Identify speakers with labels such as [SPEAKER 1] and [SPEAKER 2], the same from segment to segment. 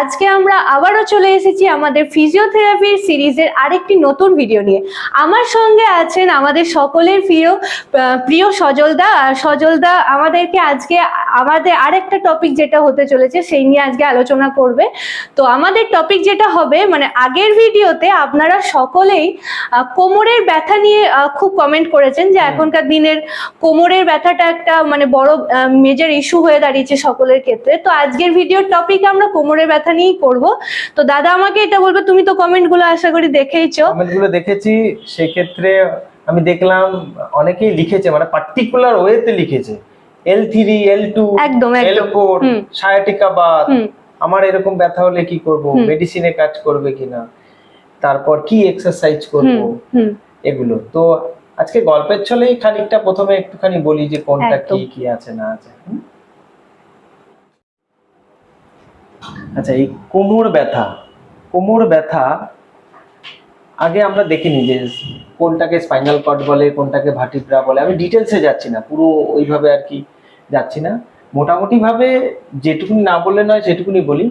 [SPEAKER 1] আজকে আমরা আবারও চলে এসেছি আমাদের ফিজিওথেরাপির সিরিজের আরেকটি নতুন ভিডিও নিয়ে। আমার সঙ্গে আছেন আমাদের সকলের প্রিয় প্রিয় সজলদা। আর সজলদা আমাদেরকে আজকে আমাদের আরেকটা টপিক যেটা হতে চলেছে সেই নিয়ে আজকে আলোচনা করবে। তো আমাদের টপিক যেটা হবে মানে আগের ভিডিওতে আপনারা সকলেই কোমরের ব্যথা নিয়ে খুব কমেন্ট করেছেন যে এখনকার দিনের কোমরের ব্যথাটা একটা মানে বড় মেজর ইস্যু হয়ে দাঁড়িয়েছে সকলের ক্ষেত্রে। তো আজকের ভিডিওর টপিক আমরা কোমরের ব্যথা নিয়েই করব তো দাদা আমাকে এটা বলবে তুমি তো কমেন্টগুলো আশা করি দেখেইছো।
[SPEAKER 2] কমেন্টগুলো দেখেছি সেক্ষেত্রে আমি দেখলাম অনেকেই লিখেছে মানে পার্টিকুলার ওয়েতে লিখেছে। এল থ্রি এল টু
[SPEAKER 1] একদম।
[SPEAKER 2] এল ফোর সায়াটিকা বাদ। আমার এরকম ব্যথা হলে কি করব? মেডিসিনে কাজ করবে কিনা? তারপর কি এক্সারসাইজ করব? এগুলো। তো আজকে গল্পের ছলেই খানিকটা প্রথমে একটুখানি বলি যে কোনটা কি কি আছে না আছে। আচ্ছা এই কোমর ব্যথা কোমর ব্যথা আগে আমরা দেখিনি যে কোনটাকে স্পাইনাল কর্ড বলে কোনটাকে ভাটিব্রা বলে আমি ডিটেলসে যাচ্ছি না পুরো ওইভাবে আর কি যাচ্ছি না। মোটামুটি ভাবে যেটুকুনি না বললে নয় সেটুকুনি বলি।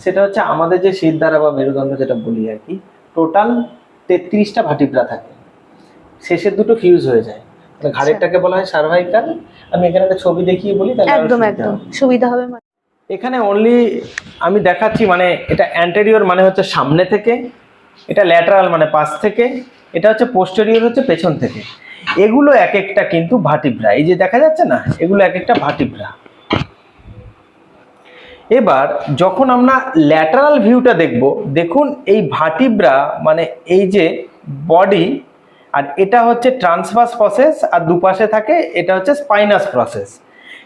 [SPEAKER 2] সেটা হচ্ছে আমাদের যে শিরদাঁড়া বা মেরুদণ্ড যেটা বলি আর কি টোটাল তেত্রিশটা ভাটিপ্রা থাকে। শেষের দুটো ফিউজ হয়ে যায়। মানে ঘাড়েরটাকে বলা হয় সার্ভাইকাল আমি এখানে একটা ছবি দেখিয়ে বলি তাহলে
[SPEAKER 1] একদম
[SPEAKER 2] সুবিধা
[SPEAKER 1] একদম।
[SPEAKER 2] হবে।
[SPEAKER 1] সুবিধা হবে মানে।
[SPEAKER 2] এখানে অনলি আমি দেখাচ্ছি মানে এটা অ্যান্টেরিয়র মানে হচ্ছে সামনে থেকে, এটা ল্যাটারাল মানে পাশ থেকে, এটা হচ্ছে পোস্টেরিয়র হচ্ছে পেছন থেকে। এগুলো এক একটা কিন্তু ভাটিব্রা এই যে দেখা যাচ্ছে না, এগুলো এক একটা ভাটিব্রা এবার যখন আমরা ল্যাটারাল ভিউটা দেখব, দেখুন এই ভাটিব্রা মানে এই যে বডি আর এটা হচ্ছে ট্রান্সভার্স প্রসেস আর দুপাশে থাকে, এটা হচ্ছে স্পাইনাস প্রসেস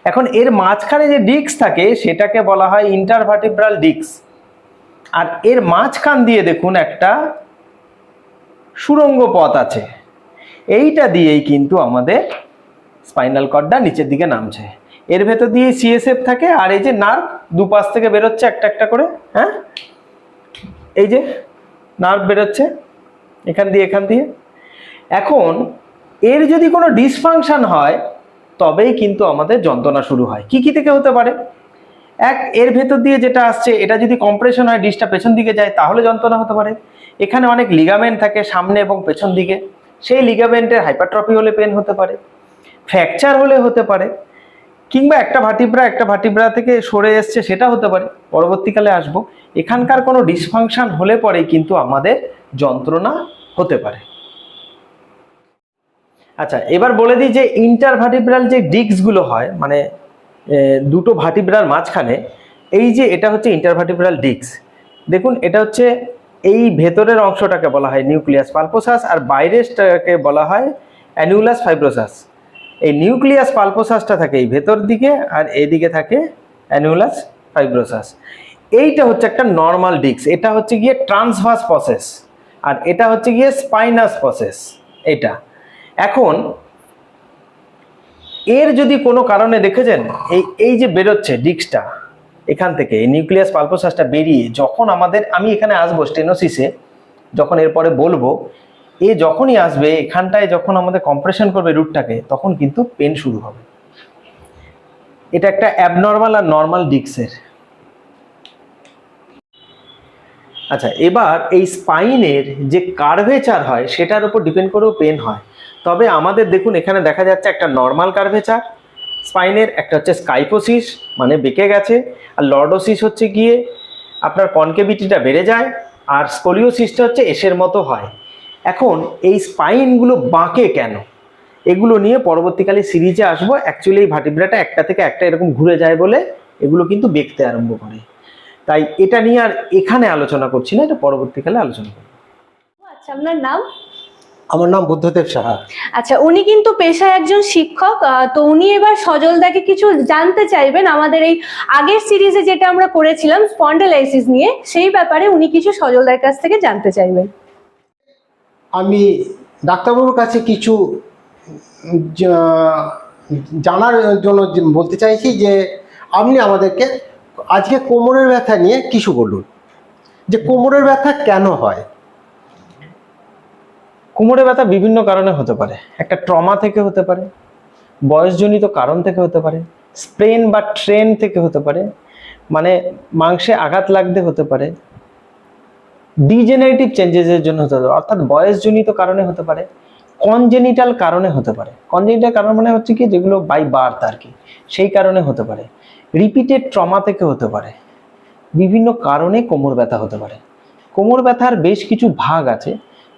[SPEAKER 2] এখন এর মাঝখানে যে ডিস্ক থাকে, সেটাকে বলা হয় ইন্টারভার্টিব্রাল ডিস্ক আর এর মাঝখান দিয়ে দেখুন একটা সুরঙ্গ পথ আছে। এইটা দিয়েই কিন্তু আমাদের স্পাইনাল কর্ডটা নিচের দিকে নামছে। এর ভেতর দিয়ে সিএসএফ থাকে, আর এই যে নার্ভ দুপাশ থেকে বেরোচ্ছে একটা একটা করে হ্যাঁ? এই যে নার্ভ বেরোচ্ছে এখান দিয়ে এখান দিয়ে। এখন এর যদি কোনো ডিসফাংশন হয় তবেই কিন্তু আমাদের যন্ত্রণা শুরু হয়। কি কি থেকে হতে পারে? এক, এর ভেতর দিয়ে যেটা আসছে, এটা যদি কম্প্রেশন হয় ডিসটা পেছন দিকে যায়, তাহলে যন্ত্রণা হতে পারে। এখানে অনেক লিগামেন্ট থাকে সামনে এবং পেছন দিকে। সেই লিগামেন্টের হাইপারট্রফি হলে পেন হতে পারে। ফ্র্যাকচার হলে হতে পারে। কিংবা একটা ভাটিব্রা একটা ভাটিব্রা থেকে সরে এসছে, সেটা হতে পারে। পরবর্তীকালে আসব। এখানকার কোনো ডিসফাংশন হলে পরেই কিন্তু আমাদের যন্ত্রণা হতে পারে। আচ্ছা এবার বলে দিই যে ইন্টারভার্টিব্রাল যে ডিস্কগুলো হয় মানে দুটো ভার্টিব্রার মাঝখানে, এই যে এটা হচ্ছে ইন্টারভার্টিব্রাল ডিস্ক দেখুন, এটা হচ্ছে এই ভেতরের অংশটাকে বলা হয় নিউক্লিয়াস পালপোসাস আর বাইরেরটাকে বলা হয় অ্যানুলাস ফাইব্রোসাস এই নিউক্লিয়াস পালপোসাসটা থাকে এই ভেতর দিকে আর এদিকে থাকে অ্যানুলাস ফাইব্রোসাস এইটা হচ্ছে একটা নর্মাল ডিস্ক এটা হচ্ছে গিয়ে ট্রান্সভার্স প্রসেস আর এটা হচ্ছে গিয়ে স্পাইনাস প্রসেস এটা এখন, এর যদি কোনো কারণে দেখেছেন, এই এই যে বেরোচ্ছে ডিস্কটা, এখান থেকে, এই নিউক্লিয়াস পালপোসাসটা বেরিয়ে, যখন আমাদের, আমি এখানে আসব স্টেনোসিসে, যখন এরপরে বলব, এ যখনই আসবে, এখানটায় যখন আমাদের কম্প্রেশন করবে রুটটাকে, তখন কিন্তু পেন শুরু হবে। এটা একটা অ্যাবনর্মাল আর নর্মাল ডিস্কের। আচ্ছা এবার এই স্পাইনের যে কার্ভেচার হয়, সেটার উপর ডিপেন্ড করেও পেন হয়। তবে আমাদের দেখুন, এখানে দেখা যাচ্ছে একটা নর্মাল কার্ভেচার স্পাইনের একটা হচ্ছে স্কাইপোসিস মানে বেঁকে গেছে, আর লর্ডোসিস হচ্ছে গিয়ে আপনার কনকেভিটিটা বেড়ে যায়, আর স্কোলিওসিসটা হচ্ছে এসের মতো হয়। এখন এই স্পাইনগুলো বাঁকে কেন? এগুলো নিয়ে পরবর্তীকালে সিরিজে আসব। অ্যাকচুয়ালি এই ভাটিব্রাটা একটা থেকে একটা এরকম ঘুরে যায় বলে এগুলো কিন্তু বেঁকতে আরম্ভ করে। তাই এটা নিয়ে আর এখানে আলোচনা করছি না, এটা পরবর্তীকালে আলোচনা করব।
[SPEAKER 1] আচ্ছা আপনার নাম?
[SPEAKER 3] আমার নাম বুদ্ধদেব সাহা।
[SPEAKER 1] আচ্ছা উনি কিন্তু পেশায় একজন শিক্ষক তো উনি এবার সজলদাকে কিছু জানতে চাইবেন। আমাদের এই আগের সিরিজে যেটা আমরা করেছিলাম স্পন্ডেলাইসিস নিয়ে সেই ব্যাপারে উনি কিছু সজলদার কাছ থেকে জানতে চাইবেন।
[SPEAKER 3] আমি ডাক্তারবাবুর কাছে কিছু জানার জন্য বলতে চাইছি যে আপনি আমাদেরকে আজকে কোমরের ব্যথা নিয়ে কিছু বলুন। যে কোমরের ব্যথা কেন হয়?
[SPEAKER 2] কোমরে ব্যথা বিভিন্ন কারণে হতে পারে। একটা ট্রমা থেকে হতে পারে, বয়সজনিত কারণ থেকে হতে পারে, স্প্রেন বা ট্রেন থেকে হতে পারে মানে মাংসে আঘাত লাগতে হতে পারে, ডিজেনারেটিভ চেঞ্জেসের জন্য হতে পারে, অর্থাৎ বয়সজনিত কারণে হতে পারে, কনজেনিটাল কারণে হতে পারে। কনজেনিটাল কারণ মানে হচ্ছে কি, যেগুলো বাই বার্থ আর কি, সেই কারণে হতে পারে। রিপিটেড ট্রমা থেকে হতে পারে। বিভিন্ন কারণে কোমর ব্যথা হতে পারে। কোমর ব্যথার বেশ কিছু ভাগ আছে।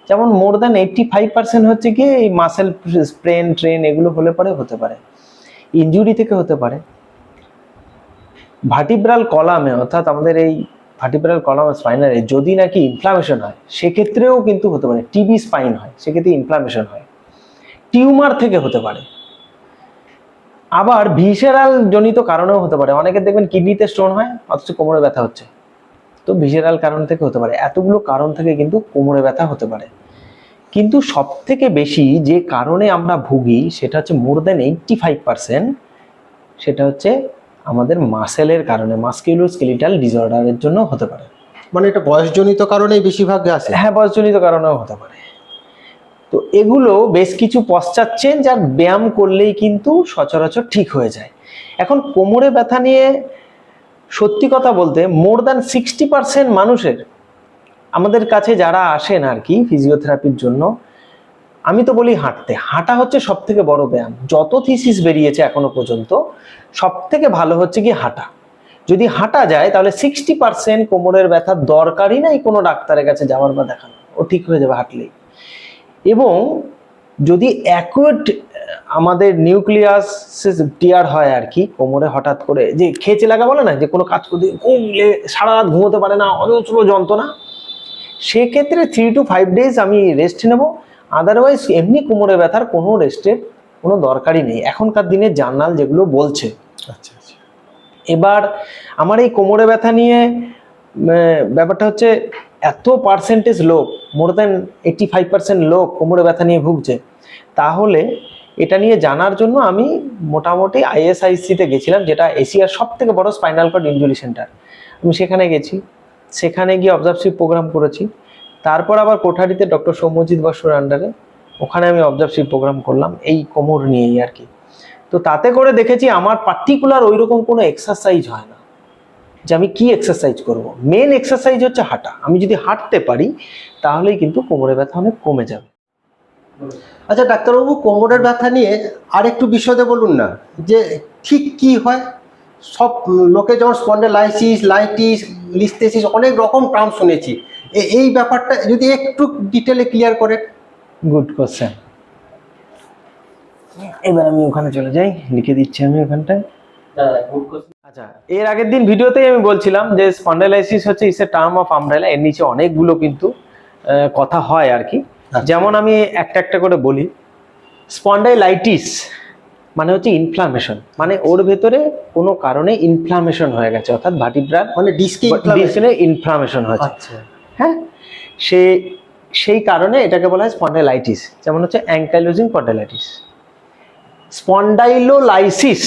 [SPEAKER 2] যেমন more than eighty five percent হচ্ছে কি এই মাসেল স্প্রেন ট্রেন এগুলো হলে পরে হতে পারে। ইনজুরি থেকে হতে পারে। ভার্টিব্রাল কলামে অর্থাৎ আমাদের এই ভার্টিব্রাল কলাম স্পাইনারে যদি নাকি ইনফ্লামেশন হয়, সেক্ষেত্রেও কিন্তু হতে পারে। টিবি স্পাইন হয়, সেক্ষেত্রে ইনফ্লামেশন হয়। টিউমার থেকে হতে পারে। আবার ভিসেরাল জনিত কারণেও হতে পারে। অনেকের দেখবেন কিডনিতে স্টোন হয়, অথচ কোমরে ব্যথা হচ্ছে। তো ভিজেরাল কারণ থেকে হতে পারে। এতগুলো কারণ থেকে কিন্তু কোমরে ব্যথা হতে পারে। কিন্তু সব থেকে বেশি যে কারণে আমরা ভুগি সেটা হচ্ছে more than eighty five percent সেটা হচ্ছে আমাদের মাসেলের কারণে মাস্কিউলোস্কেলিটাল ডিসঅর্ডারের জন্য হতে পারে।
[SPEAKER 3] মানে এটা বয়সজনিত কারণেই বেশিরভাগ আসে
[SPEAKER 2] হ্যাঁ বয়সজনিত কারণেও হতে পারে। তো এগুলো বেশ কিছু পশ্চাৎ চেঞ্জ আর ব্যায়াম করলেই কিন্তু সচরাচর ঠিক হয়ে যায়। এখন কোমরে ব্যথা নিয়ে সত্যি কথা বলতে মোর দ্যান সিক্সটি পার্সেন্ট মানুষের, আমাদের কাছে যারা আসেন আর কি ফিজিওথেরাপির জন্য, আমি তো বলি হাঁটতে। হাঁটা হচ্ছে সব থেকে বড় ব্যায়াম। যত থিসিস বেরিয়েছে এখনও পর্যন্ত সব থেকে ভালো হচ্ছে কি হাঁটা। যদি হাঁটা যায়, তাহলে সিক্সটি পার্সেন্ট কোমরের ব্যথার দরকারই নাই কোনো ডাক্তারের কাছে যাওয়ার বা দেখানো ও ঠিক হয়ে যাবে হাঁটলেই। এবং যদি অ্যাকুয়েট আমাদের নিউক্লিয়াস টিয়ার হয় আর কি কোমরে হঠাৎ করে যে খেচে লাগা বলে না যে কোনো কাজ করতে ঘুমলে সারা রাত ঘুমোতে পারে না অজস্র যন্ত্রণা। সেক্ষেত্রে থ্রি টু ফাইভ ডেজ আমি রেস্ট নেব। আদারওয়াইজ এমনি কোমরে ব্যথার কোনো রেস্টের কোনো দরকারই নেই। এখনকার দিনে জার্নাল যেগুলো বলছে।
[SPEAKER 3] আচ্ছা আচ্ছা।
[SPEAKER 2] এবার আমার এই কোমরে ব্যথা নিয়ে ব্যাপারটা হচ্ছে এত পার্সেন্টেজ লোক more than eighty five percent লোক কোমরে ব্যথা নিয়ে ভুগছে। তাহলে এটা নিয়ে জানার জন্য আমি মোটামুটি আইএসআইসিতে গেছিলাম, যেটা এশিয়ার সব থেকে বড় স্পাইনাল কর্ড ইনজুরি সেন্টার। আমি সেখানে গেছি, সেখানে গিয়ে অবজারভসিভ প্রোগ্রাম করেছি। তারপর আবার কোঠারিতে ডক্টর সৌম্যজিৎ বসুর আন্ডারে ওখানে আমি অবজারভসিভ প্রোগ্রাম করলাম, এই কোমর নিয়েই আর কি। তো তাতে করে দেখেছি আমার পার্টিকুলার ওই রকম কোনো এক্সারসাইজ হয় না, যে আমি কি এক্সারসাইজ করব। মেন এক্সারসাইজ হচ্ছে হাঁটা। আমি যদি হাঁটতে পারি, তাহলেই কিন্তু কোমরে ব্যথা অনেক কমে যাবে।
[SPEAKER 3] আচ্ছা ডাক্তারবাবু কোমরের ব্যথা নিয়ে আর একটু বিশদে বলুন না, যে ঠিক কি হয়? সব লোকে যেমন স্পন্ডেলাইসিস লাইটিস লিস্থেসিস অনেক রকম টার্ম শুনেছি। এই ব্যাপারটা যদি একটু ডিটেলে ক্লিয়ার করে।
[SPEAKER 2] গুড কোশ্চেন এবার আমি ওখানে চলে যাই, লিখে দিচ্ছি আমি ওখানটায়। আচ্ছা এর আগের দিন ভিডিওতেই আমি বলছিলাম যে স্পন্ডালাইসিস হচ্ছে টার্ম অফ আমব্রেলা এর নিচে অনেকগুলো কিন্তু কথা হয় আর কি। যেমন আমি একটা একটা করে বলি স্পন্ডাইলাইটিস মানে হচ্ছে ইনফ্লামেশন মানে ওর ভেতরে কোনো কারণে ইনফ্লামেশন হয়ে গেছে অর্থাৎ ভার্টিব্রাল
[SPEAKER 3] মানে ডিস্কি
[SPEAKER 2] ইনফ্লামেশন হয়েছে।
[SPEAKER 3] আচ্ছা।
[SPEAKER 2] হ্যাঁ? সে সেই কারণে এটাকে বলা হয় স্পন্ডাইলাইটিস যেমন হচ্ছে ankylosing spondylitis spondylolysis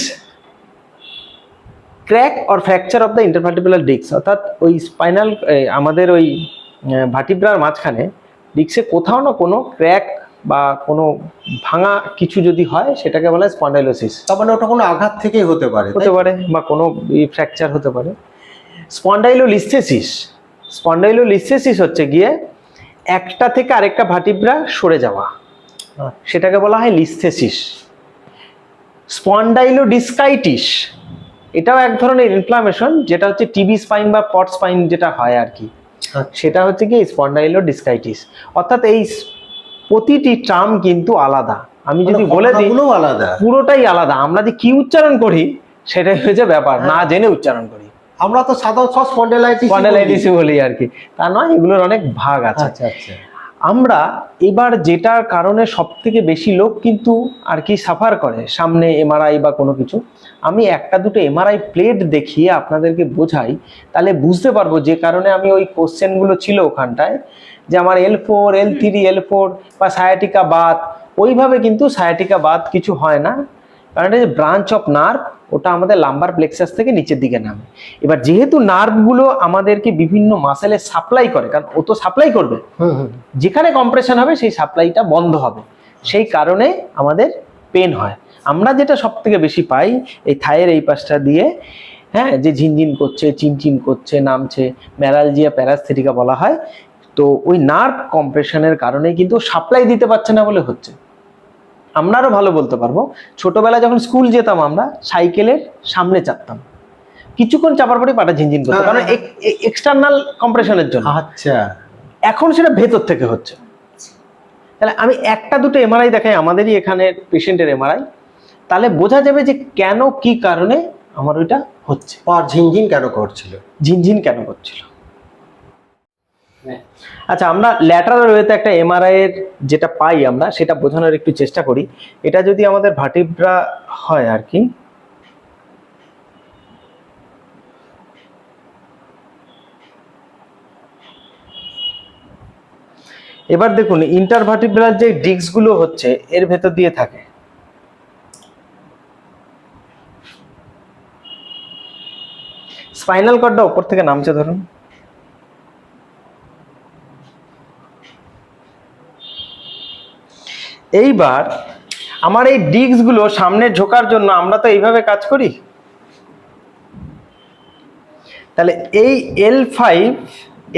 [SPEAKER 2] crack or fracture of the intervertebral disc অর্থাৎ ওই স্পাইনাল আমাদের ওই ভাটিব্রার মাঝখানে ডিস্কে কোথাও না কোনো ক্র্যাক বা কোনো ভাঙা কিছু যদি হয় সেটাকে বলা হয় স্পন্ডাইলোসিস।
[SPEAKER 3] তার মানে ওটা কোনো আঘাত থেকেই হতে পারে
[SPEAKER 2] হতে পারে বা কোনো ফ্র্যাকচার হতে পারে। স্পন্ডাইলোলিস্থেসিস স্পন্ডাইলোলিস্থেসিস হচ্ছে গিয়ে একটা থেকে আরেকটা ভার্টিব্রা সরে যাওয়া। সেটাকে বলা হয় লিস্থেসিস। স্পন্ডাইলোডিসকাইটিস এটাও এক ধরনের ইনফ্লামেশন যেটা হচ্ছে টিবি স্পাইন বা পট স্পাইন যেটা হয় আর কি। সেটা হচ্ছে কি স্পন্ডাইলো ডিসকাইটিস অর্থাৎ এই প্রতিটি টার্ম কিন্তু আলাদা। আমি যদি
[SPEAKER 3] মানে
[SPEAKER 2] বলে দিই
[SPEAKER 3] আলাদা।
[SPEAKER 2] পুরোটাই আলাদা। আমরা যে কি উচ্চারণ করি সেটাই হচ্ছে ব্যাপার। না জেনে উচ্চারণ করি।
[SPEAKER 3] আমরা তো সাধারণ সব স্পন্ডাইলাইটিস
[SPEAKER 2] স্পন্ডাইলাইটিস বলি আর কি। তা নয় এগুলোর অনেক ভাগ আছে।
[SPEAKER 3] আচ্ছা আচ্ছা।
[SPEAKER 2] আমরা এবার যেটার কারণে সব থেকে বেশি লোক কিন্তু আর কি সাফার করে, সামনে এমআরআই বা কোনো কিছু, আমি একটা দুটো এমআরআই প্লেট দেখিয়ে আপনাদেরকে বোঝাই, তাহলে বুঝতে পারব যে কারণে আমি ওই কোশ্চেনগুলো ছিল ওখানটায়, যে আমার L four L three L four বা সায়াটিকা বাত ওইভাবে কিন্তু সায়াটিকা বাত কিছু হয় না, কারণ এটা ব্রাঞ্চ অফ নার্ভ ওটা আমাদের লাম্বার প্লেক্সাস থেকে নিচের দিকে নামে। এবার যেহেতু নার্ভগুলো আমাদেরকে বিভিন্ন মাসেলে সাপ্লাই করে কারণ ও তো সাপ্লাই করবে।
[SPEAKER 3] হুম হুম।
[SPEAKER 2] যেখানে কম্প্রেশন হবে সেই সাপ্লাইটা বন্ধ হবে। সেই কারণে আমাদের পেন হয়। আমরা যেটা সব থেকে বেশি পাই এই থায়ের এই পাশটা দিয়ে হ্যাঁ যে ঝিনঝিন করছে চিনচিন করছে নামছে ম্যারালজিয়া প্যারাস্থেটিকা বলা হয় তো ওই নার্ভ কম্প্রেশনের কারণে কিন্তু সাপ্লাই দিতে পারছে না বলে হচ্ছে। আমরা আরও ভালো বলতে পারব। ছোটবেলায় যখন স্কুল যেতাম আমরা সাইকেলের সামনে চাপতাম। কিছুক্ষণ চাপার পরে পাটা ঝিনঝিন করতো
[SPEAKER 3] হ্যাঁ,
[SPEAKER 2] কারণ এক্সটার্নাল কম্প্রেশনের জন্য।
[SPEAKER 3] আচ্ছা।
[SPEAKER 2] এখন সেটা ভেতর থেকে হচ্ছে। তাহলে আমি একটা দুটো এমআরআই দেখাই আমাদেরই এখানে পেশেন্টের এমআরআই তাহলে বোঝা যাবে যে কেন কি কারণে আমার ওইটা হচ্ছে।
[SPEAKER 3] আর ঝিনঝিন কেন করছিল?
[SPEAKER 2] ঝিনঝিন কেন করছিল? আচ্ছা আমরা ল্যাটারাল ওয়েতে একটা এমআরআই এর যেটা পাই আমরা, সেটা বোঝানোর একটু চেষ্টা করি। এটা যদি আমাদের ভাটিব্রা হয় আর কি। এবার দেখুন ইন্টারভার্টিব্রাল যে ডিস্কগুলো হচ্ছে, এর ভেতর দিয়ে থাকে। স্পাইনাল কর্ডটা উপর থেকে নামছে, ধরুন। এইবার আমার এই ডিস্কগুলো সামনে ঝোকার জন্য আমরা তো এইভাবে কাজ করি। তাহলে এই এল ফাইভ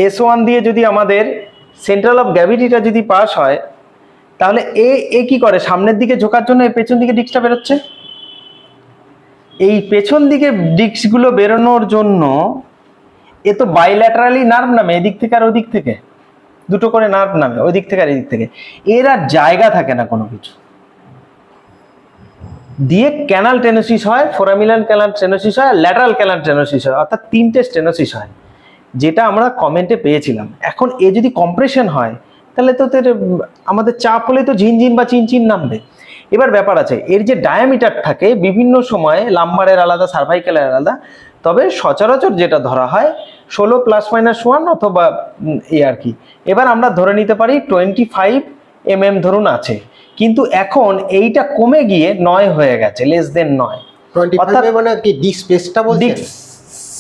[SPEAKER 2] এস ওয়ান দিয়ে যদি আমাদের সেন্ট্রাল অফ গ্র্যাভিটিটা যদি পাস হয়, তাহলে এ এ কি করে? সামনের দিকে ঝোকার জন্য এই পেছন দিকে ডিস্কটা বেরোচ্ছে? এই পেছন দিকে ডিস্কগুলো বেরোনোর জন্য এ তো বাইল্যাটারালি নার্ভ নামে, এদিক থেকে আর ওদিক থেকে। দুটো করে নার্ভ নামে, ওই দিক থেকে আর এদিক থেকে। এর আর জায়গা থাকে না কোনো কিছু। দিয়ে ক্যানাল টেনোসিস হয়, ফোরামিলান ক্যানাল টেনোসিস হয় ল্যাটারাল ক্যানাল টেনোসিস হয়, অর্থাৎ তিনটে স্টেনোসিস হয়, যেটা আমরা কমেন্টে পেয়েছিলাম। এখন এ যদি কম্প্রেশন হয়, তাহলে তো আমাদের চাপ হলে তো ঝিনঝিন বা চিনচিন নামবে। এবার ব্যাপার আছে, এর যে ডায়ামিটার থাকে, বিভিন্ন সময়ে লাম্বারের আলাদা সার্ভাইকেলের আলাদা, তবে সচরাচর যেটা ধরা হয় ষোলো প্লাস মাইনাস ওয়ান অথবা এ এই আর কি। এবার আমরা ধরে নিতে পারি টোয়েন্টি ফাইভ এম এম ধরুন আছে। কিন্তু এখন এইটা কমে গিয়ে নয় হয়ে গেছে লেস দেন নয়। অর্থাৎ-
[SPEAKER 3] মানে কি ডিস্ক স্পেসটা বলছেন?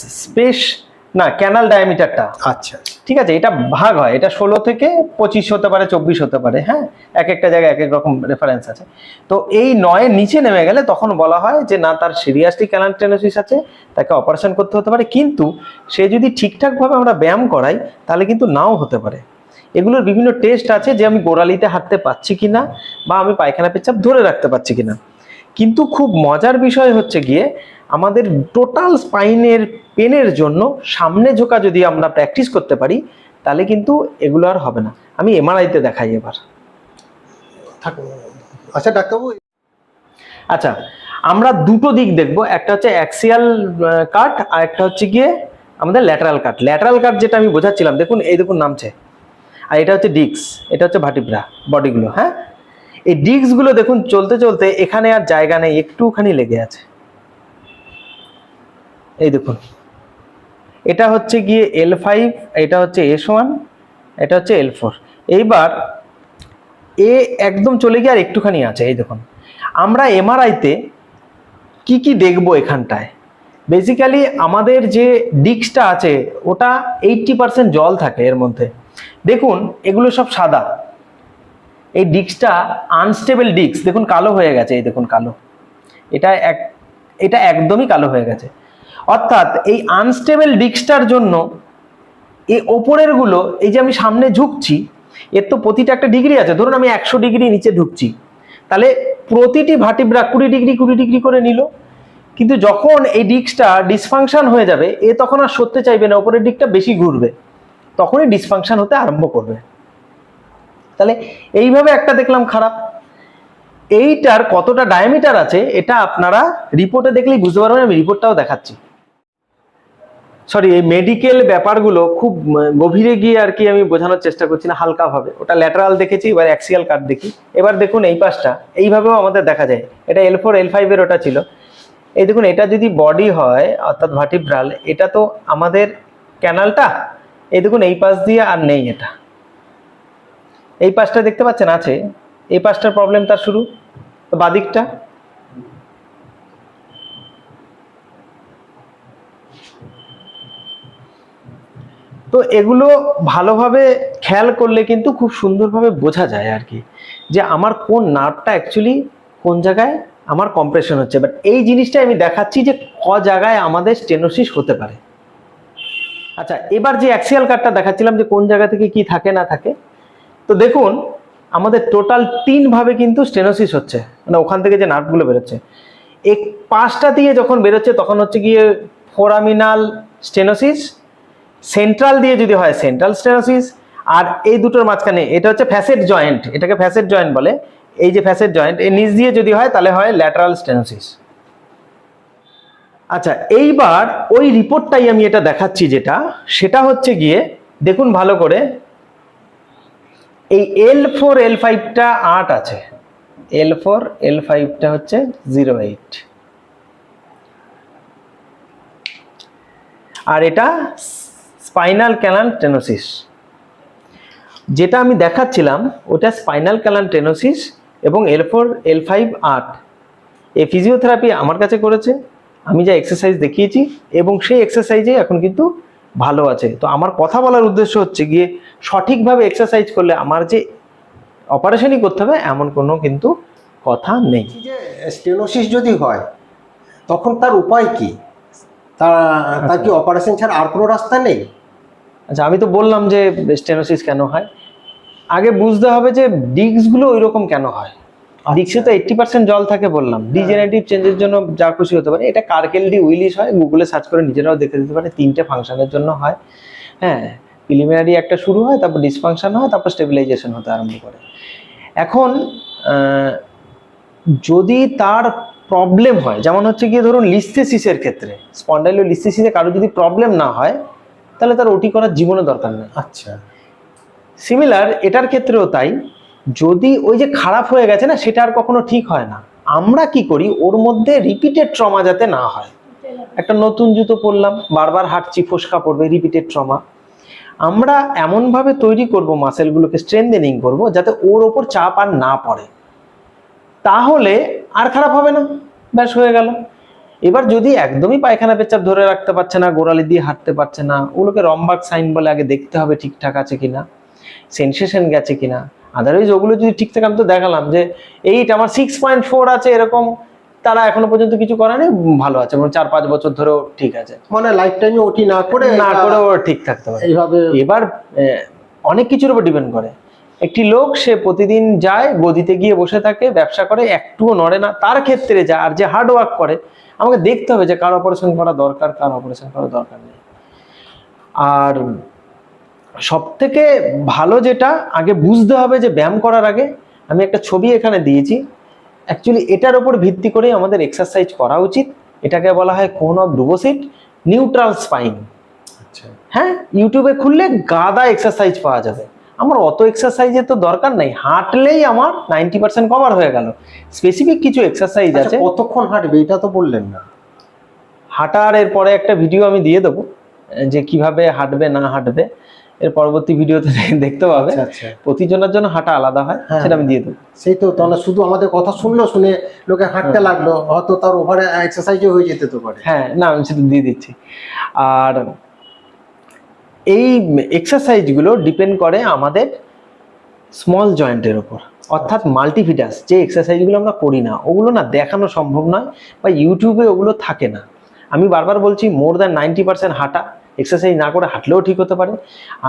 [SPEAKER 2] স্পেস না ক্যানাল ডায়ামিটারটা
[SPEAKER 3] আচ্ছা
[SPEAKER 2] ঠিক আছে এটা ভাগ হয় এটা ষোলো থেকে পঁচিশ হতে পারে চব্বিশ হতে পারে হ্যাঁ? এক একটা জায়গায় এক এক রকম রেফারেন্স আছে। তো এই নয়ের নিচে নেমে গেলে তখন বলা হয় যে না তার সিরিয়াসলি ক্যালান্টেনোসিস আছে তাকে অপারেশন করতে হতে পারে কিন্তু সে যদি ঠিকঠাকভাবে আমরা ব্যায়াম করাই তাহলে কিন্তু নাও হতে পারে। এগুলোর বিভিন্ন টেস্ট আছে যে আমি গোড়ালিতে হাঁটতে পারছি কিনা বা আমি পায়খানা পেচ্ছাপ ধরে রাখতে পারছি কিনা। কিন্তু খুব মজার বিষয় হচ্ছে গিয়ে আমাদের টোটাল স্পাইনের পেনের জন্য সামনে ঝোঁকা যদি আমরা প্র্যাকটিস করতে পারি তাহলে কিন্তু এগুলো আর হবে না। আমি এমআরআইতে দেখাই এবার।
[SPEAKER 3] আচ্ছা ডাক্তারবাবু
[SPEAKER 2] আচ্ছা আমরা দুটো দিক দেখব। একটা হচ্ছে অ্যাক্সিয়াল কাট আর একটা হচ্ছে গিয়ে আমাদের ল্যাটারাল কাট ল্যাটারাল কাট যেটা আমি বোঝাচ্ছিলাম দেখুন এই দেখুন নামছে। আর এটা হচ্ছে ডিক্স এটা হচ্ছে ভাটিব্রা বডিগুলো হ্যাঁ? এই ডিস্কগুলো দেখুন চলতে চলতে এখানে আর জায়গা নেই, একটুখানি লেগে আছে। এই দেখুন। এটা হচ্ছে গিয়ে এল ফাইভ এটা হচ্ছে এস ওয়ান এটা হচ্ছে এল ফোর এইবার এ একদম চলে গিয়ে আর একটুখানি আছে, এই দেখুন। আমরা এমআরআইতে কি কি দেখব এখানটায়? বেসিক্যালি আমাদের যে ডিস্কটা আছে, ওটা এইটটি পার্সেন্ট জল থাকে এর মধ্যে। দেখুন, এগুলো সব সাদা। এই ডিস্কটা আনস্টেবল ডিস্ক দেখুন কালো হয়ে গেছে, এই দেখুন কালো। এটা এক, এটা একদমই কালো হয়ে গেছে। অর্থাৎ এই আনস্টেবল ডিস্কটার জন্য এই ওপরেরগুলো, এই যে আমি সামনে ঝুঁকছি, এর তো প্রতিটা একটা ডিগ্রি আছে। ধরুন আমি একশো ডিগ্রি নিচে ঢুকছি। তাহলে প্রতিটি ভাটিব্রা কুড়ি ডিগ্রি কুড়ি ডিগ্রি করে নিল। কিন্তু যখন এই ডিস্কটা ডিসফাংশন হয়ে যাবে, এ তখন আর সরতে চাইবে না, ওপরের দিকটা বেশি ঘুরবে। তখনই ডিসফাংশন হতে আরম্ভ করবে। তাহলে এইভাবে একটা দেখলাম খারাপ। এইটার কতটা ডায়ামিটার আছে, এটা আপনারা রিপোর্টে দেখলেই বুঝতে পারবেন, আমি রিপোর্টটাও দেখাচ্ছি। সরি এই মেডিকেল ব্যাপারগুলো খুব গভীরে গিয়ে আর কি আমি বোঝানোর চেষ্টা করছি না, হালকাভাবে। ওটা ল্যাটারাল দেখেছি, এবার অ্যাক্সিয়াল কার্ড দেখি। এবার দেখুন এই পাশটা, এইভাবেও আমাদের দেখা যায়। এটা এল ফোর এল ফাইভের ওটা ছিল। এই দেখুন, এটা যদি বডি হয়, অর্থাৎ ভার্টিব্রাল এটা তো আমাদের ক্যানালটা এই দেখুন, এই পাশ দিয়ে আর নেই এটা। এই পাশটা দেখতে পাচ্ছেন আছে। এই পাশটার প্রবলেম তার শুরু। তো বাদিকটা। তো এগুলো ভালোভাবে খেয়াল করলে কিন্তু খুব সুন্দরভাবে বোঝা যায় আর কি, যে আমার কোন নার্ভটা অ্যাকচুয়ালি কোন জায়গায় আমার কম্প্রেশন হচ্ছে। বাট এই জিনিসটা আমি দেখাচ্ছি যে ক জায়গায় আমাদের স্টেনোসিস হতে পারে। আচ্ছা এবার যে অ্যাক্সিয়াল কার্ডটা দেখাচ্ছিলাম যে কোন জায়গা থেকে কি থাকে না থাকে তো দেখুন, আমাদের টোটাল তিন ভাবে কিন্তু স্টেনোসিস হচ্ছে মানে ওখান থেকে যে নার্ভগুলো বেরোচ্ছে। এক পাঁচটা দিয়ে যখন বেরোচ্ছে, তখন হচ্ছে গিয়ে ফোরামিনাল স্টেনোসিস সেন্ট্রাল দিয়ে যদি হয় সেন্ট্রাল স্টেনোসিস আর এই দুটোর মাঝখানে, এটা হচ্ছে ফ্যাসেট জয়েন্ট এটাকে ফ্যাসেট জয়েন্ট বলে। এই যে ফ্যাসেট জয়েন্ট এই নিচ দিয়ে যদি হয়, তাহলে হয় ল্যাটারাল স্টেনোসিস আচ্ছা এইবার ওই রিপোর্টটাই আমি এটা দেখাচ্ছি যেটা, সেটা হচ্ছে গিয়ে, দেখুন ভালো করে এই এল ফোর এল ফাইভটা আট আছে। এল ফোর এল ফাইভটা হচ্ছে জিরো এইট আর এটা স্পাইনাল ক্যানাল টেনোসিস যেটা আমি দেখাচ্ছিলাম, ওটা স্পাইনাল ক্যানাল টেনোসিস এবং এল ফোর এল ফাইভ আট। এই ফিজিওথেরাপি আমার কাছে করেছে, আমি যা এক্সারসাইজ দেখিয়েছি এবং সেই এক্সারসাইজে এখন কিন্তু ভালো আছে। তো আমার কথা বলার উদ্দেশ্য হচ্ছে গিয়ে সঠিকভাবে এক্সারসাইজ করলে আমার যে অপারেশনই করতে হবে এমন কোনো কিন্তু কথা নেই।
[SPEAKER 3] যে স্টেনোসিস যদি হয় তখন তার উপায় কি? তার কি অপারেশন ছাড়া আর কোনো রাস্তা নেই?
[SPEAKER 2] আচ্ছা আমি তো বললাম যে স্টেনোসিস কেন হয়? আগে বুঝতে হবে যে ডিস্কগুলো ওই রকম কেন হয়। ডিস্কে তো এইট্টি পার্সেন্ট জল থাকে বললাম। ডিজেনারেটিভ চেঞ্জের জন্য যা খুশি হতে পারে। এটা কার্কেল ডি উইলিশ হয় গুগলে সার্চ করে নিজেরাও দেখে দিতে পারে তিনটে ফাংশনের জন্য হয়। হ্যাঁ প্রিলিমিনারি একটা শুরু হয় তারপর ডিসফাংশন হয় তারপর স্টেবিলাইজেশন হতে আরম্ভ করে। এখন যদি তার প্রবলেম হয় যেমন হচ্ছে গিয়ে ধরুন লিস্থেসিসের ক্ষেত্রে স্পন্ডাইলো লিস্থেসিসে কারও যদি প্রবলেম না হয় তাহলে তার ওটি করার জীবনে দরকার নেই।
[SPEAKER 3] আচ্ছা।
[SPEAKER 2] সিমিলার এটার ক্ষেত্রেও তাই। যদি ওই যে খারাপ হয়ে গেছে না, সেটা আর কখনো ঠিক হয় না। আমরা কি করি? ওর মধ্যে রিপিটেড ট্রমা যাতে না হয়। একটা নতুন জুতো পরলাম, বারবার হাঁটছি, ফোসকা পড়বে রিপিটেড ট্রমা আমরা এমনভাবে তৈরি করব মাসেলগুলোকে স্ট্রেন্থেনিং করব, যাতে ওর ওপর চাপ আর না পড়ে। তাহলে আর খারাপ হবে না। ব্যাস, হয়ে গেল। এবার যদি একদমই পায়খানা পেচ্ছাপ ধরে রাখতে পারছে না, গোড়ালি দিয়ে হাঁটতে পারছে না, ওগুলোকে রম্বার্ক সাইন বলে আগে দেখতে হবে ঠিকঠাক আছে কিনা সেন্সেশন গেছে কিনা আদারওয়াইজ ওগুলো যদি ঠিক থাকে আমি তো দেখালাম যে এইট আমার সিক্স পয়েন্ট ফোর আছে এরকম তারা এখনও পর্যন্ত কিছু করেনি ভালো আছে মানে চার পাঁচ বছর ধরেও ঠিক আছে।
[SPEAKER 3] মানে লাইফ টাইমে ওটি না করে
[SPEAKER 2] না করে ওর ঠিক থাকতে পারে।
[SPEAKER 3] এইভাবে
[SPEAKER 2] এবার অনেক কিছুর উপর ডিপেন্ড করে। একটি লোক সে প্রতিদিন যায় গদিতে গিয়ে বসে থাকে ব্যবসা করে একটুও নড়ে না তার ক্ষেত্রে যা আর যে হার্ড ওয়ার্ক করে আমাকে দেখতে হবে যে কার অপারেশন করা দরকার কার অপারেশন করা দরকার নেই। আর সব থেকে ভালো যেটা আগে বুঝতে হবে যে ব্যায়াম করার আগে আমি একটা ছবি এখানে দিয়েছি। অ্যাকচুয়ালি এটার উপর ভিত্তি করেই আমাদের এক্সারসাইজ করা উচিত। এটাকে বলা হয় কোন অফ ডুবোসিট নিউট্রাল স্পাইন
[SPEAKER 3] আচ্ছা।
[SPEAKER 2] হ্যাঁ ইউটিউবে খুললে গাদা এক্সারসাইজ পাওয়া যাবে। আমার অত এক্সারসাইজের তো দরকার নাই। হাঁটলেই আমার নাইনটি পার্সেন্ট কভার হয়ে গেল। স্পেসিফিক কিছু এক্সারসাইজ
[SPEAKER 3] আচ্ছা,
[SPEAKER 2] আছে।
[SPEAKER 3] কতক্ষণ হাঁটবে? এটা তো বললেন না।
[SPEAKER 2] হাঁটার এরপরে একটা ভিডিও আমি দিয়ে দেবো যে কীভাবে হাঁটবে না হাঁটবে। এর পরবর্তী ভিডিওতে দেখতে পাবে।
[SPEAKER 3] আচ্ছা আচ্ছা।
[SPEAKER 2] প্রতিজনের জন্য হাঁটা আলাদা হয়
[SPEAKER 3] হ্যাঁ।
[SPEAKER 2] সেটা আমি দিয়ে দেবো।
[SPEAKER 3] সেই তো তাহলে শুধু আমাদের কথা শুনলো শুনে লোকে হাঁটতে লাগল হয়তো তার ওভারে এক্সারসাইজও হয়ে যেতে তো পারে।
[SPEAKER 2] হ্যাঁ না আমি সেটা দিয়ে দিচ্ছি। আর এই এক্সারসাইজগুলো ডিপেন্ড করে আমাদের স্মল জয়েন্টের ওপর অর্থাৎ মাল্টিভিটাস যে এক্সারসাইজগুলো আমরা করি না ওগুলো না দেখানো সম্ভব নয় বা ইউটিউবে ওগুলো থাকে না। আমি বারবার বলছি মোর দ্যান নাইনটি পার্সেন্ট হাঁটা। এক্সারসাইজ না করে হাঁটলেও ঠিক হতে পারে।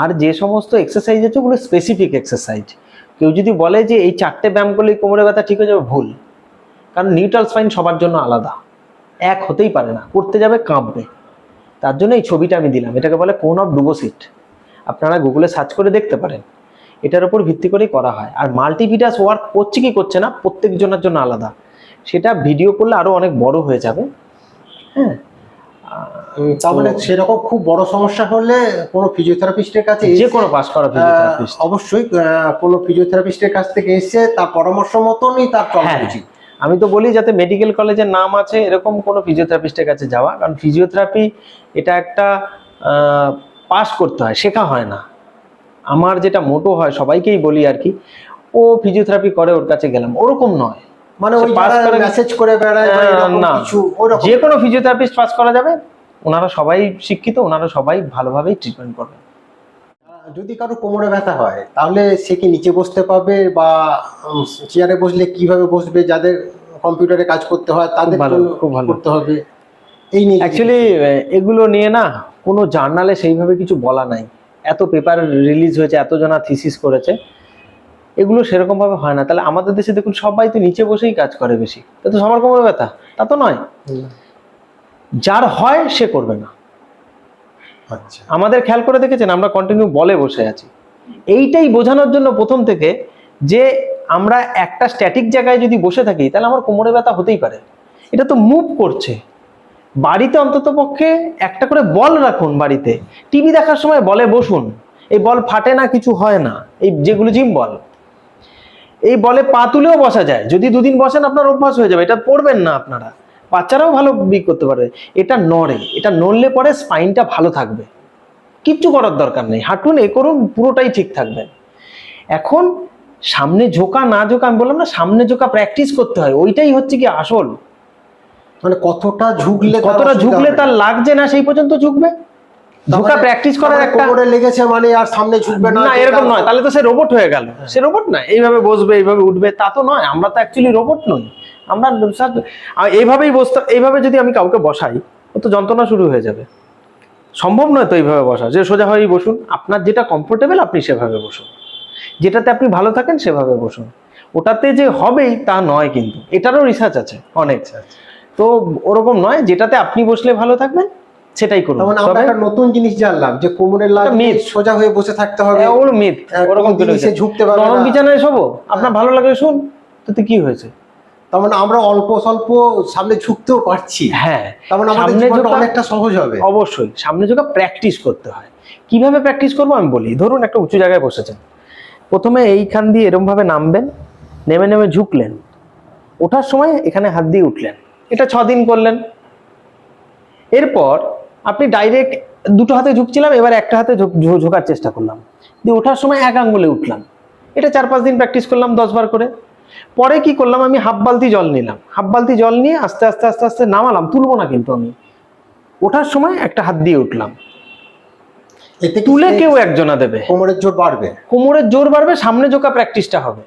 [SPEAKER 2] আর যে সমস্ত এক্সারসাইজ আছে, ওগুলো স্পেসিফিক এক্সারসাইজ কেউ যদি বলে যে এই চারটে ব্যায়াম করলে কোমরে ব্যথা ঠিক হয়ে যাবে, ভুল। কারণ নিউট্রাল স্পাইন সবার জন্য আলাদা। এক হতেই পারে না, করতে যাবে, কাঁপবে। তার জন্য এই ছবিটা আমি দিলাম। এটাকে বলে কোন অফ ডুবোসিট আপনারা গুগলে সার্চ করে দেখতে পারেন। এটার উপর ভিত্তি করেই করা হয়। আর মাল্টিভিটাস ওয়ার্ক করছে কি করছে না, প্রত্যেকজনের জন্য আলাদা। সেটা ভিডিও করলে আরও অনেক বড় হয়ে যাবে। হ্যাঁ?
[SPEAKER 3] তার মানে সেরকম খুব বড় সমস্যা হলে কোনো ফিজিওথেরাপিস্টের কাছে
[SPEAKER 2] যে কোনো পাস করা ফিজিওথেরাপিস্ট
[SPEAKER 3] অবশ্যই কোনো ফিজিওথেরাপিস্টের কাছ থেকে এসে তার পরামর্শ মতনই তার চলা
[SPEAKER 2] হ্যাঁ।
[SPEAKER 3] উচিত।
[SPEAKER 2] আমি তো বলি যাতে মেডিকেল কলেজের নাম আছে এরকম কোনো ফিজিওথেরাপিস্টের কাছে যাওয়া কারণ ফিজিওথেরাপি এটা একটা পাস করতে হয় শেখা হয় না। আমার যেটা মোটো হয় সবাইকেই বলি আর কি ও ফিজিওথেরাপি করে ওর কাছে গেলাম ওরকম নয়।
[SPEAKER 3] মানে ওই যারা মেসেজ করে বেড়ায় বা এরকম
[SPEAKER 2] না।
[SPEAKER 3] কিছু ওরকম।
[SPEAKER 2] যে কোনো ফিজিওথেরাপিস্ট পাস করা যাবে ওনারা সবাই শিক্ষিত ওনারা সবাই ভালোভাবেই ট্রিটমেন্ট করবেন
[SPEAKER 3] যদি কারও কোমরে ব্যথা হয় তাহলে সে কি নিচে বসতে পারবে বা চেয়ারে বসলে কীভাবে বসবে যাদের কম্পিউটারে কাজ করতে হয় তাদের
[SPEAKER 2] খুব ভালো।
[SPEAKER 3] করতে হবে। এই নিয়ে
[SPEAKER 2] অ্যাকচুয়ালি এগুলো নিয়ে না কোনো জার্নালে সেইভাবে কিছু বলা নাই। এত পেপার রিলিজ হয়েছে এত জনা থিসিস করেছে। এগুলো সেরকমভাবে হয় না। তাহলে আমাদের দেশে দেখুন সবাই তো নিচে বসেই কাজ করে বেশি। তা তো সবার কোমরে ব্যথা। তা তো নয়। যার হয় সে করবে না।
[SPEAKER 3] আচ্ছা।
[SPEAKER 2] আমাদের খেয়াল করে দেখেছেন আমরা কন্টিনিউ বলে বসে আছি। এইটাই বোঝানোর জন্য প্রথম থেকে যে আমরা একটা স্ট্যাটিক জায়গায় যদি বসে থাকি তাহলে আমার কোমরে ব্যথা হতেই পারে। এটা তো মুভ করছে। বাড়িতে অন্তত পক্ষে একটা করে বল রাখুন বাড়িতে। টিভি দেখার সময় বলে বসুন। এই বল ফাটে না কিছু হয় না। এই যেগুলো জিম বল। এই বলে পা তুলেও বসা যায়। যদি দুদিন বসেন আপনার অভ্যাস হয়ে যাবে। এটা পড়বেন না আপনারা। বাচ্চারাও ভালো বিক করতে পারবে। এটা নড়ে। এটা নড়লে পরে স্পাইনটা ভালো থাকবে। কিচ্ছু করার দরকার নেই। হাঁটুন এ করুন পুরোটাই ঠিক থাকবে। এখন সামনে ঝোঁকা না ঝোঁকা আমি বললাম না সামনে ঝোঁকা প্র্যাকটিস করতে হয়। ওইটাই হচ্ছে কি আসল।
[SPEAKER 3] মানে কতটা ঝুঁকলে
[SPEAKER 2] কতটা ঝুঁকলে তার লাগছে না সেই পর্যন্ত ঝুঁকবে? ঝোঁকা প্র্যাকটিস করার একটা
[SPEAKER 3] কোমরে লেগেছে মানে আর সামনে ঝুঁকবে না
[SPEAKER 2] না এরকম নয়। তাহলে তো সে রোবট হয়ে গেল। সে রোবট না এইভাবে বসবে এইভাবে উঠবে তা তো নয়। আমরা তো অ্যাকচুয়ালি রোবট নই। আমরা আর এইভাবেই বসতে এইভাবে যদি আমি কাউকে বসাই ও তো যন্ত্রণা শুরু হয়ে যাবে। সম্ভব নয় তো এইভাবে বসা। যে সোজা হয়েই বসুন। আপনার যেটা কমফোর্টেবল আপনি সেভাবে বসুন। যেটাতে আপনি ভালো থাকেন সেভাবে বসুন। ওটাতে যে হবেই তা নয় কিন্তু। এটারও রিসার্চ আছে অনেক। তো ওরকম নয় যেটাতে আপনি বসলে ভালো থাকবেন সেটাই করুন
[SPEAKER 3] তার মানে আমরা একটা নতুন জিনিস জানলাম যে কোমরের লাগলে সোজা হয়ে বসে থাকতে হবে।
[SPEAKER 2] এ, ওর মিথ
[SPEAKER 3] আহ,
[SPEAKER 2] ওরকম হয়েছে?
[SPEAKER 3] ঝুঁকতে পারবে
[SPEAKER 2] নরম বিছানায় শোবো? আপনার ভালো লাগে শুন? তাতে কি হয়েছে?
[SPEAKER 3] তার মানে আমরা অল্প স্বল্প সামনে ঝুঁকতেও পারছি।
[SPEAKER 2] হ্যাঁ
[SPEAKER 3] তার মানে আমাদের
[SPEAKER 2] সামনে
[SPEAKER 3] জীবনটা অনেকটা সহজ হবে।
[SPEAKER 2] অবশ্যই সামনে যোগা প্র্যাকটিস করতে হয়। কীভাবে প্র্যাকটিস করব আমি বলি? ধরুন একটা উঁচু জায়গায় বসেছেন। প্রথমে এইখান দিয়ে এরম ভাবে নামবেন নেমে নেমে ঝুঁকলেন। ওঠার সময় এখানে হাত দিয়ে উঠলেন। এটা ছদিন করলেন। এরপর আপনি ডাইরেক্ট দুটো হাতে ঝুঁকছিলাম এবার একটা হাতে ঝুঁক- ঝোঁকার চেষ্টা করলাম। দিয়ে ওঠার সময় এক আঙ্গুলে উঠলাম। এটা চার পাঁচ দিন প্র্যাকটিস করলাম দশ বার করে। পরে কি করলাম আমি হাফ বালতি জল নিলাম। হাফ বালতি জল নিয়ে আস্তে আস্তে আস্তে আস্তে নামালাম তুলবো না কিন্তু আমি। ওঠার সময় একটা হাত দিয়ে উঠলাম।
[SPEAKER 3] এতে
[SPEAKER 2] তুলে কেউ একজনা দেবে।
[SPEAKER 3] কোমরের জোর বাড়বে?
[SPEAKER 2] কোমরের জোর বাড়বে সামনে জোকা প্র্যাকটিসটা হবে।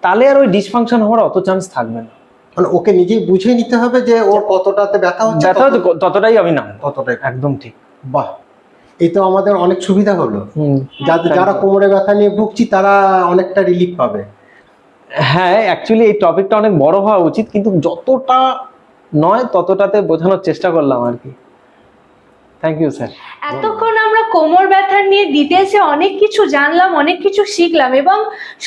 [SPEAKER 2] তাহলে আর ওই ডিসফাংশন হওয়ার অত চান্স থাকবে না।
[SPEAKER 3] মানে ওকে নিজেই বুঝে নিতে হবে যে ওর কতটাতে ব্যথা হচ্ছে
[SPEAKER 2] ব্যথা হচ্ছে ততটাই আমি নাম
[SPEAKER 3] ততটাই।
[SPEAKER 2] একদম ঠিক।
[SPEAKER 3] বাহ এই তো আমাদের অনেক সুবিধা হলো।
[SPEAKER 2] হুম।
[SPEAKER 3] যাদের যারা কোমরে ব্যথা নিয়ে ভুগছি তারা অনেকটা রিলিফ পাবে।
[SPEAKER 2] হ্যাঁ অ্যাকচুয়ালি এই টপিকটা অনেক বড় হওয়া উচিত কিন্তু যতটা নয় ততটাতে বোঝানোর চেষ্টা করলাম আর কি। থ্যাংক ইউ স্যার
[SPEAKER 1] এতক্ষণ আমরা কোমর ব্যথার নিয়ে ডিটেলসে অনেক কিছু জানলাম অনেক কিছু শিখলাম এবং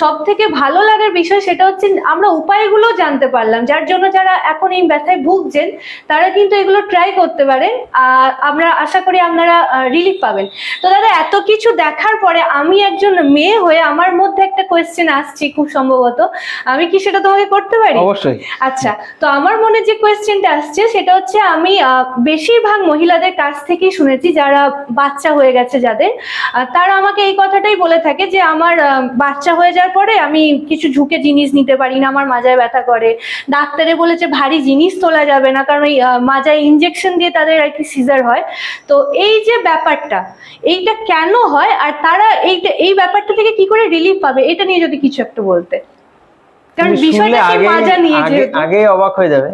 [SPEAKER 1] সব থেকে ভালো লাগার বিষয় সেটা হচ্ছে আমরা উপায়গুলো জানতে পারলাম যার জন্য যারা এখন এই ব্যথায় ভুগছেন তারা কিন্তু এগুলো ট্রাই করতে পারেন। আর আমরা আশা করি আপনারা রিলিফ পাবেন। তো দাদা এত কিছু দেখার পরে আমি একজন মেয়ে হয়ে আমার মধ্যে একটা কোয়েশ্চেন আসছে খুব সম্ভবত। আমি কি সেটা তোমাকে করতে পারি?
[SPEAKER 2] অবশ্যই।
[SPEAKER 1] আচ্ছা তো আমার মনে যে কোয়েশ্চেনটা আসছে সেটা হচ্ছে আমি বেশিরভাগ মহিলাদের কাছ থেকেই শুনেছি যারা বাচ্চা হয়ে গেছে যাদের। তারা আমাকে এই কথাটাই বলে থাকে যে আমার বাচ্চা হয়ে যাওয়ার পরে আমি কিছু ঝুঁকে জিনিস নিতে পারি না আমার মাজায় ব্যথা করে। ডাক্তারে বলেছে ভারী জিনিস তোলা যাবে না। কারণ ওই মাজায় ইনজেকশন দিয়ে তাদের আর কি সিজার হয়। তো এই যে ব্যাপারটা এইটা কেন হয়? আর তারা এইটা এই ব্যাপারটা থেকে কি করে রিলিফ পাবে? এটা নিয়ে যদি কিছু একটা বলতে। কারণ বিষয়টা মাজা নিয়ে
[SPEAKER 2] আগে অবাক হয়ে যাবে।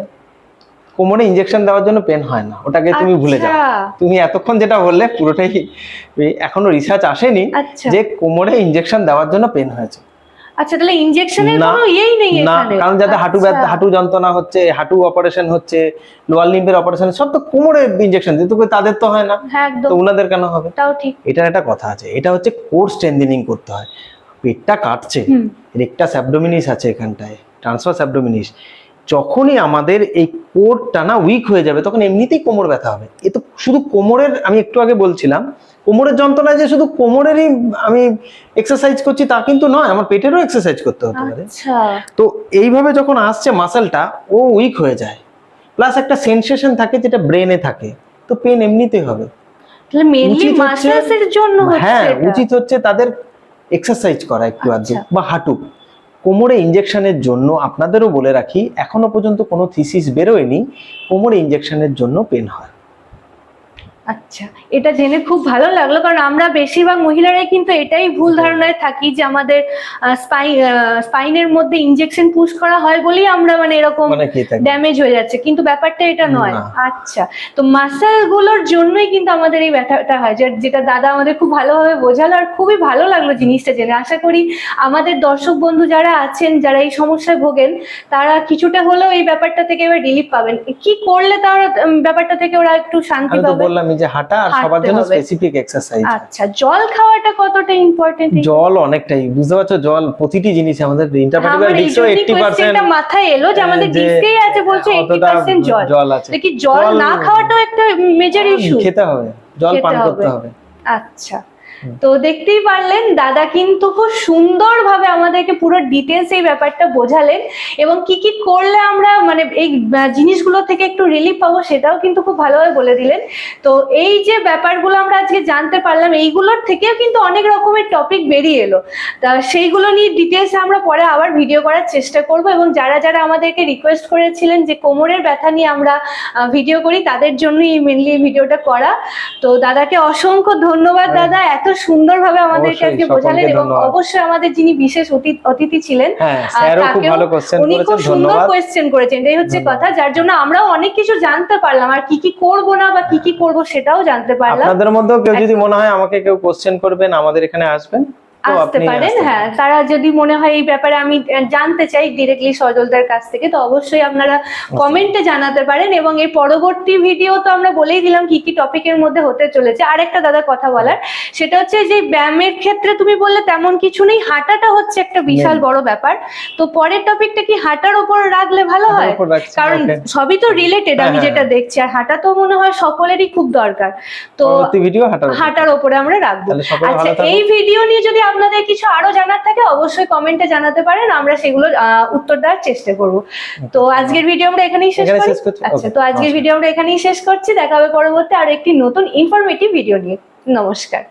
[SPEAKER 2] কোমরে ইনজেকশন দেওয়ার জন্য পেন হয় না। ওটাকে তুমি ভুলে যাও।
[SPEAKER 1] আচ্ছা।
[SPEAKER 2] তুমি এতক্ষণ যেটা বললে পুরোটাই এখনও রিসার্চ আসেনি
[SPEAKER 1] আচ্ছা।
[SPEAKER 2] যে কোমরে ইনজেকশন দেওয়ার জন্য পেন হয়েছে।
[SPEAKER 1] আচ্ছা তাহলে ইনজেকশনের কোনো ইয়েই নেই
[SPEAKER 2] না কারণ যাতে হাঁটু ব্যথা
[SPEAKER 1] আচ্ছা।
[SPEAKER 2] হাঁটু যন্ত্রণা হচ্ছে হাঁটু অপারেশন হচ্ছে লোয়ার লিম্বের অপারেশন সব তো কোমরে ইনজেকশন কিন্তু তাদের তো হয় না।
[SPEAKER 1] হ্যাঁ
[SPEAKER 2] তো উনাদের কেন হবে?
[SPEAKER 1] তাও ঠিক।
[SPEAKER 2] এটার একটা কথা আছে। এটা হচ্ছে কোর স্ট্রেন্থেনিং করতে হয়। পেটটা কাটছে। রেকটাস অ্যাবডোমিনিস আছে এখানটায়। ট্রান্সফার্স অ্যাবডোমিনিস যখনই আমাদের এই কোরটা না উইক হয়ে যাবে তখন এমনিতেই কোমর ব্যথা হবে। এ তো শুধু কোমরের আমি একটু আগে বলছিলাম কোমরের যন্ত্রণায় যে শুধু কোমরেরই আমি এক্সারসাইজ করছি তা কিন্তু নয় আমার পেটেরও এক্সারসাইজ করতে হতে পারে।
[SPEAKER 1] আচ্ছা।
[SPEAKER 2] তো এইভাবে যখন আসছে মাসেলটা ও উইক হয়ে যায়। প্লাস একটা সেনসেশন থাকে যেটা ব্রেনে থাকে তো পেন এমনিতেই হবে। হ্যাঁ উচিত হচ্ছে তাদের এক্সারসাইজ করা একটু আধটু
[SPEAKER 1] আচ্ছা।
[SPEAKER 2] বা হাঁটু। কোমরে ইঞ্জেকশনের জন্য আপনাদেরও বলে রাখি এখনও পর্যন্ত কোনো থিসিস বেরোয়নি, কোমরে ইঞ্জেকশনের জন্য পেন হয়।
[SPEAKER 1] আচ্ছা এটা জেনে খুব ভালো লাগল কারণ আমরা বেশিরভাগ মহিলারাই কিন্তু এটাই ভুল ধারণায় থাকি যে আমাদের স্পাইনের মধ্যে ইনজেকশন পুশ করা হয় বলেই আমরা মানে এরকম
[SPEAKER 2] মানে
[SPEAKER 1] ড্যামেজ হয়ে যাচ্ছে কিন্তু ব্যাপারটা এটা নয়। আচ্ছা তো মাসেলগুলোর জন্যই কিন্তু আমাদের এই ব্যথাটা হয় যে- যেটা দাদা আমাদের খুব ভালোভাবে বোঝালো আর খুবই ভালো লাগল জিনিসটা জেনে। আশা করি আমাদের দর্শক বন্ধু যারা আছেন যারা এই সমস্যায় ভোগেন তারা কিছুটা হলেও এই ব্যাপারটা থেকে এবার রিলিফ পাবেন। কি করলে তারা ব্যাপারটা থেকে ওরা একটু শান্তি পাবে?
[SPEAKER 2] হাঁটা আর সবার জন্য স্পেসিফিক এক্সারসাইজ
[SPEAKER 1] আচ্ছা জল খাওয়াটা কতটা ইম্পর্টেন্ট
[SPEAKER 2] জল অনেকটাই বুঝতে পারছ? জল প্রতিটি জিনিস আমাদের ইন্টারপ্রেটিভ
[SPEAKER 1] রিস্ক এই
[SPEAKER 2] 80%
[SPEAKER 1] এটা মাথায় এলো যে আমাদের ডিস্কেই আছে বলছে এইটি
[SPEAKER 2] অতটা
[SPEAKER 1] পার্সেন্ট জল
[SPEAKER 2] জল। আছে।
[SPEAKER 1] কি জল
[SPEAKER 2] জল-
[SPEAKER 1] না খাওয়াটাও একটা মেজর ইস্যু
[SPEAKER 2] খেতে হবে জল পান করতে হবে।
[SPEAKER 1] আচ্ছা। তো দেখতেই পারলেন দাদা কিন্তু খুব সুন্দরভাবে আমাদেরকে পুরো ডিটেলস এই ব্যাপারটা বোঝালেন এবং কি কি করলে আমরা মানে এই জিনিসগুলো থেকে একটু রিলিফ পাবো সেটাও কিন্তু খুব ভালোভাবে বলে দিলেন। তো এই যে ব্যাপারগুলো আমরা আজকে জানতে পারলাম এইগুলোর থেকেও কিন্তু অনেক রকমের টপিক বেরিয়ে এলো। তা সেইগুলো নিয়ে ডিটেলস আমরা পরে আবার ভিডিও করার চেষ্টা করব এবং যারা যারা আমাদেরকে রিকোয়েস্ট করেছিলেন যে কোমরের ব্যথা নিয়ে আমরা ভিডিও করি তাদের জন্যই মেনলি ভিডিওটা করা। তো দাদাকে অসংখ্য ধন্যবাদ দাদা। এত সুন্দরভাবে আমাদেরকে। আজকে বোঝালেন এবং অবশ্যই আমাদের যিনি বিশেষ অতি- অতিথি ছিলেন
[SPEAKER 2] হ্যাঁ
[SPEAKER 1] উনি খুব সুন্দর কোয়েশ্চেন করেছেন। এটাই হচ্ছে কথা যার জন্য আমরাও অনেক কিছু জানতে পারলাম আর কি কি করব না বা কি কি করব সেটাও জানতে পারলাম।
[SPEAKER 2] আপনাদের মধ্যেও কেউ যদি মনে হয় আমাকে কেউ কোশ্চেন করবেন আমাদের এখানে আসবেন।
[SPEAKER 1] আসতে পারেন হ্যাঁ। তারা যদি মনে হয় এই ব্যাপারে আমি জানতে চাই ডিরেক্টলি সজলদার কাছ থেকে তো অবশ্যই আপনারা কমেন্টে জানাতে পারেন এবং এই পরবর্তী ভিডিও তো আমরা বলেই দিলাম কি কি টপিকের মধ্যে হতে চলেছে। আরেকটা দাদা কথা বলার সেটা হচ্ছে যে ব্যায়ামের ক্ষেত্রে তুমি বললে তেমন কিছু নেই হাঁটাটা হচ্ছে একটা বিশাল বড় ব্যাপার। তো পরের টপিকটা কি হাঁটার উপর রাখলে ভালো হয়? কারণ সবই তো রিলেটেড আমি
[SPEAKER 2] হ্যাঁ,
[SPEAKER 1] যেটা দেখছি। আর হাঁটা তো মনে হয় সকলেরই খুব দরকার। তো
[SPEAKER 2] ভিডিও হাঁটার উপর।
[SPEAKER 1] ওপরে আমরা রাখব। আচ্ছা এই ভিডিও নিয়ে যদি আপনাদের কিছু আরও জানার থাকে অবশ্যই কমেন্টে জানাতে পারেন আমরা সেগুলো উত্তর দেওয়ার চেষ্টা করব। তো আজকের ভিডিও আমরা এখানেই শেষ করি।
[SPEAKER 2] করছি?
[SPEAKER 1] আচ্ছা তো আজকের। ভিডিও আমরা এখানেই শেষ করছি। দেখা হবে পরবর্তী আর একটি নতুন ইনফরমেটিভ ভিডিও নিয়ে। নমস্কার।